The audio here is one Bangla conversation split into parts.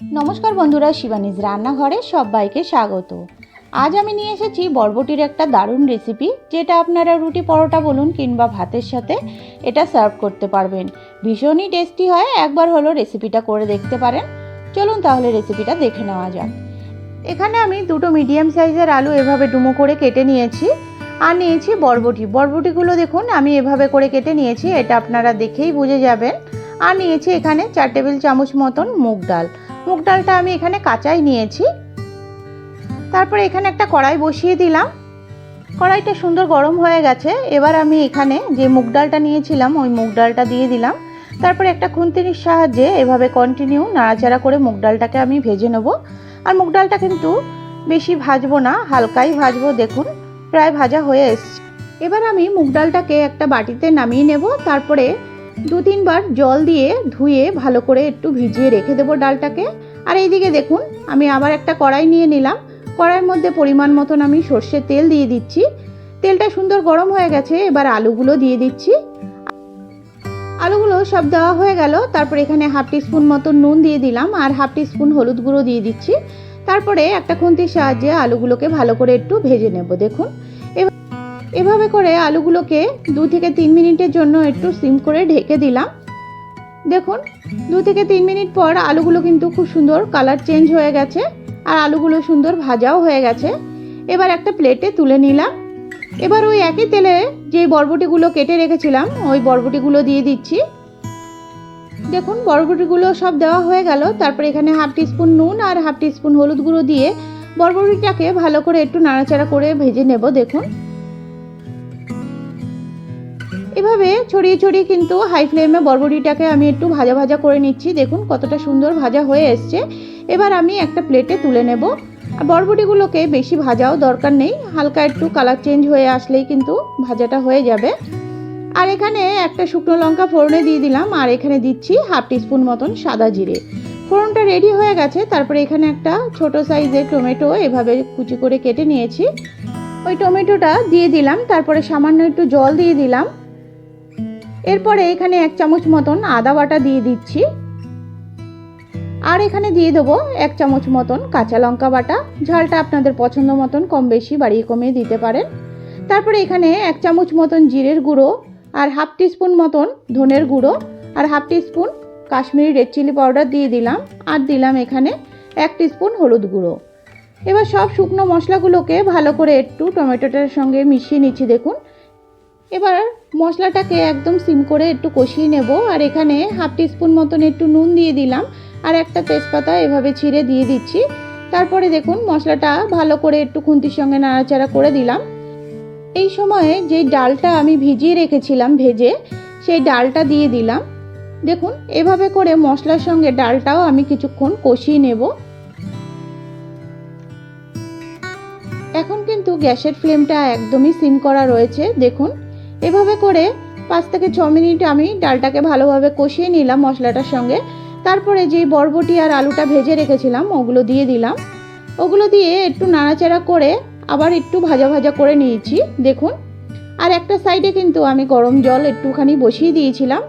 নমস্কার বন্ধুরা, শিবানীজ রান্নাঘরে সবাইকে স্বাগত। আজ আমি নিয়ে এসেছি বরবটির একটা দারুণ রেসিপি যেটা আপনারা রুটি পরোটা বলুন কিংবা ভাতের সাথে এটা সার্ভ করতে পারবেন। ভীষণই টেস্টি হয়, একবার হলো রেসিপিটা করে দেখতে পারেন। চলুন তাহলে রেসিপিটা দেখে নেওয়া যাক। এখানে আমি দুটো মিডিয়াম সাইজের আলু এভাবে ডুমো করে কেটে নিয়েছি আর নিয়েছি বরবটি। বরবটিগুলো দেখুন, আমি এভাবে করে কেটে নিয়েছি, এটা আপনারা দেখেই বুঝে যাবেন। আর নিয়েছি এখানে চার টেবিল চামচ মতন মুগ ডাল। মুগ ডালটা আমি এখানে কাঁচাই নিয়েছি। তারপরে এখানে একটা কড়াই বসিয়ে দিলাম। কড়াইটা সুন্দর গরম হয়ে গেছে। এবার আমি এখানে যে মুগ ডালটা নিয়েছিলাম, ওই মুগ ডালটা দিয়ে দিলাম। তারপরে একটা খুন্তির সাহায্যে এভাবে কন্টিনিউ নাড়াচাড়া করে মুগ ডালটাকে আমি ভেজে নেব। আর মুগ ডালটা কিন্তু বেশি ভাজবো না, হালকাই ভাজবো, দেখুন, প্রায় ভাজা হয়ে এসছে। এবার আমি মুগ ডালটাকে একটা বাটিতে নামিয়ে নেব। তারপরে দু তিনবার জল দিয়ে ধুয়ে ভালো করে একটু ভিজিয়ে রেখে দেবো ডালটাকে। আর এইদিকে দেখুন, আমি আবার একটা কড়াই নিয়ে নিলাম। কড়াইয়ের মধ্যে পরিমাণ মতন আমি সর্ষের তেল দিয়ে দিচ্ছি। তেলটা সুন্দর গরম হয়ে গেছে, এবার আলুগুলো দিয়ে দিচ্ছি। আলুগুলো সব দেওয়া হয়ে গেল, তারপর এখানে হাফ টিস্পুন মতো নুন দিয়ে দিলাম আর হাফ টিস্পুন হলুদ গুঁড়ো দিয়ে দিচ্ছি। তারপরে একটা খুন্তির সাহায্যে আলুগুলোকে ভালো করে একটু ভেজে নেব, দেখুন। এভাবে করে আলুগুলোকে দু থেকে তিন মিনিটের জন্য একটু সিম করে ঢেকে দিলাম। দেখুন, দু থেকে তিন মিনিট পর আলুগুলো কিন্তু খুব সুন্দর কালার চেঞ্জ হয়ে গেছে আর আলুগুলো সুন্দর ভাজাও হয়ে গেছে। এবার একটা প্লেটে তুলে নিলাম। এবার ওই একই তেলে যে বরবটিগুলো কেটে রেখেছিলাম, ওই বরবটিগুলো দিয়ে দিচ্ছি। দেখুন, বরবটিগুলো সব দেওয়া হয়ে গেল। তারপর এখানে হাফ টিস্পুন নুন আর হাফ টিস্পুন হলুদ গুঁড়ো দিয়ে বরবটিটাকে ভালো করে একটু নাড়াচাড়া করে ভেজে নেব, দেখুন। এভাবে ছড়িয়ে ছড়িয়ে কিন্তু হাই ফ্লেমে বরবটিটাকে আমি একটু ভাজা ভাজা করে নিচ্ছি। দেখুন কতটা সুন্দর ভাজা হয়ে এসছে। এবার আমি একটা প্লেটে তুলে নেব। বরবটিগুলোকে বেশি ভাজাও দরকার নেই। হালকা একটু কালার চেঞ্জ হয়ে আসলেই কিন্তু ভাজাটা হয়ে যাবে। আর এখানে একটা শুকনো লঙ্কা ফোড়নে দিয়ে দিলাম। আর এখানে দিচ্ছি হাফ টিস্পুন মতন সাদা জিরে। ফোড়নটা রেডি হয়ে গেছে। তারপরে এখানে একটা ছোট সাইজের টমেটো এভাবে কুচি করে কেটে নিয়েছি। ওই টমেটোটা দিয়ে দিলাম। তারপরে সামান্য একটু জল দিয়ে দিলাম। এরপরে এখানে এক চামচ মতন আদা বাটা দিয়ে দিচ্ছি। আর এখানে দিয়ে দেবো এক চামচ মতন কাঁচা লঙ্কা বাটা। ঝালটা আপনাদের পছন্দ মতন কম বেশি বাড়িয়ে কমিয়ে দিতে পারেন। তারপরে এখানে এক চামচ মতন জিরের গুঁড়ো আর হাফ টিস্পুন মতন ধনের গুঁড়ো আর half teaspoon Kashmiri red chilli powder দিয়ে দিলাম। আর দিলাম এখানে এক টিস্পুন হলুদ গুঁড়ো। এবার সব শুকনো মশলাগুলোকে ভালো করে একটু টমেটোটার সঙ্গে মিশিয়ে নিচ্ছি দেখুন। এবার মশলাটাকে একদম সিম করে একটু কষিয়ে নেব, আর এখানে হাফ টিস্পুন মতন একটু নুন দিয়ে দিলাম, আর একটা তেজপাতা এভাবে ছিঁড়ে দিয়ে দিচ্ছি। তারপরে দেখুন মশলাটা ভালো করে একটু খুন্তির সঙ্গে নাড়াচাড়া করে দিলাম। এই সময়ে যে ডালটা আমি ভিজিয়ে রেখেছিলাম ভেজে, সেই ডালটা দিয়ে দিলাম। দেখুন, এভাবে করে মশলার সঙ্গে ডালটাও আমি কিছুক্ষণ কষিয়ে নেব। এখন কিন্তু গ্যাসের ফ্লেমটা একদমই সিম করা রয়েছে, দেখুন। এভাবে করে পাঁচ থেকে ছ মিনিট আমি ডালটাকে ভালোভাবে কষিয়ে নিলাম মশলাটার সঙ্গে। তারপরে যে বরবটি আর আলুটা ভেজে রেখেছিলাম, ওগুলো দিয়ে দিলাম। ওগুলো দিয়ে একটু নাড়াচাড়া করে আবার একটু ভাজা ভাজা করে নিয়েছি, দেখুন। আর একটা সাইডে কিন্তু আমি গরম জল একটুখানি বসিয়ে দিয়েছিলাম।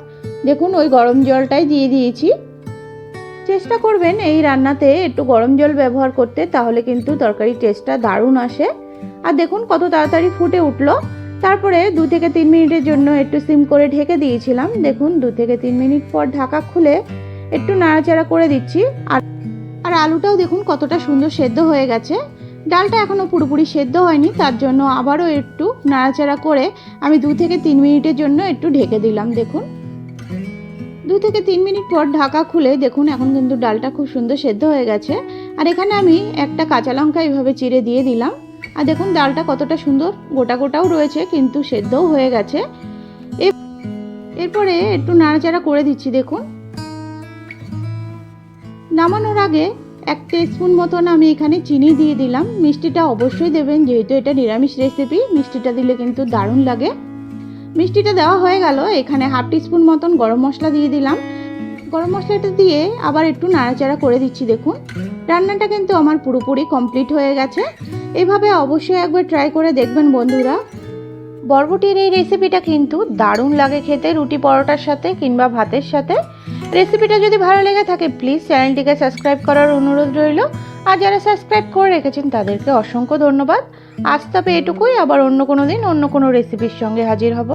দেখুন, ওই গরম জলটাই দিয়ে দিয়েছি। চেষ্টা করবেন এই রান্নাতে একটু গরম জল ব্যবহার করতে, তাহলে কিন্তু তরকারির টেস্টটা দারুণ আসে। আর দেখুন, কত তাড়াতাড়ি ফুটে উঠল। তারপরে দু থেকে তিন মিনিটের জন্য একটু সিম করে ঢেকে দিয়েছিলাম। দেখুন, দু থেকে তিন মিনিট পর ঢাকা খুলে একটু নাড়াচাড়া করে দিচ্ছি। আর আর আলুটাও দেখুন কতটা সুন্দর সেদ্ধ হয়ে গেছে। ডালটা এখনও পুরোপুরি সেদ্ধ হয়নি, তার জন্য আবারও একটু নাড়াচাড়া করে আমি দু থেকে তিন মিনিটের জন্য একটু ঢেকে দিলাম, দেখুন। দু থেকে তিন মিনিট পর ঢাকা খুলে দেখুন, এখন কিন্তু ডালটা খুব সুন্দর সেদ্ধ হয়ে গেছে। আর এখানে আমি একটা কাঁচা লঙ্কা এইভাবে চিড়ে দিয়ে দিলাম। আর দেখুন, ডালটা কতটা সুন্দর, গোটা গোটাও রয়েছে, কিন্তু সেদ্ধও হয়ে গেছে। এরপরে একটু নাড়াচাড়া করে দিচ্ছি, দেখুন। নামানোর আগে এক স্পুন মতন আমি এখানে চিনি দিয়ে দিলাম। মিষ্টিটা অবশ্যই দেবেন, যেহেতু এটা নিরামিষ রেসিপি, মিষ্টিটা দিলে কিন্তু দারুণ লাগে। মিষ্টিটা দেওয়া হয়ে গেল, এখানে হাফ টিস্পুন মতন গরম মশলা দিয়ে দিলাম। গরম মশলাটা দিয়ে আবার একটু নাড়াচাড়া করে দিচ্ছি, দেখুন। রান্নাটা কিন্তু আমার পুরোপুরি কমপ্লিট হয়ে গেছে। এভাবে অবশ্যই একবার ট্রাই করে দেখবেন বন্ধুরা। বরবটির এই রেসিপিটা কিন্তু দারুণ লাগে খেতে, রুটি পরোটার সাথে কিংবা ভাতের সাথে। রেসিপিটা যদি ভালো লেগে থাকে প্লিজ চ্যানেলটিকে সাবস্ক্রাইব করার অনুরোধ রইল। আর যারা সাবস্ক্রাইব করে রেখেছেন, তাদেরকে অসংখ্য ধন্যবাদ। আজ তবে এটুকুই, আবার অন্য কোনো দিন অন্য কোনো রেসিপির সঙ্গে হাজির হব।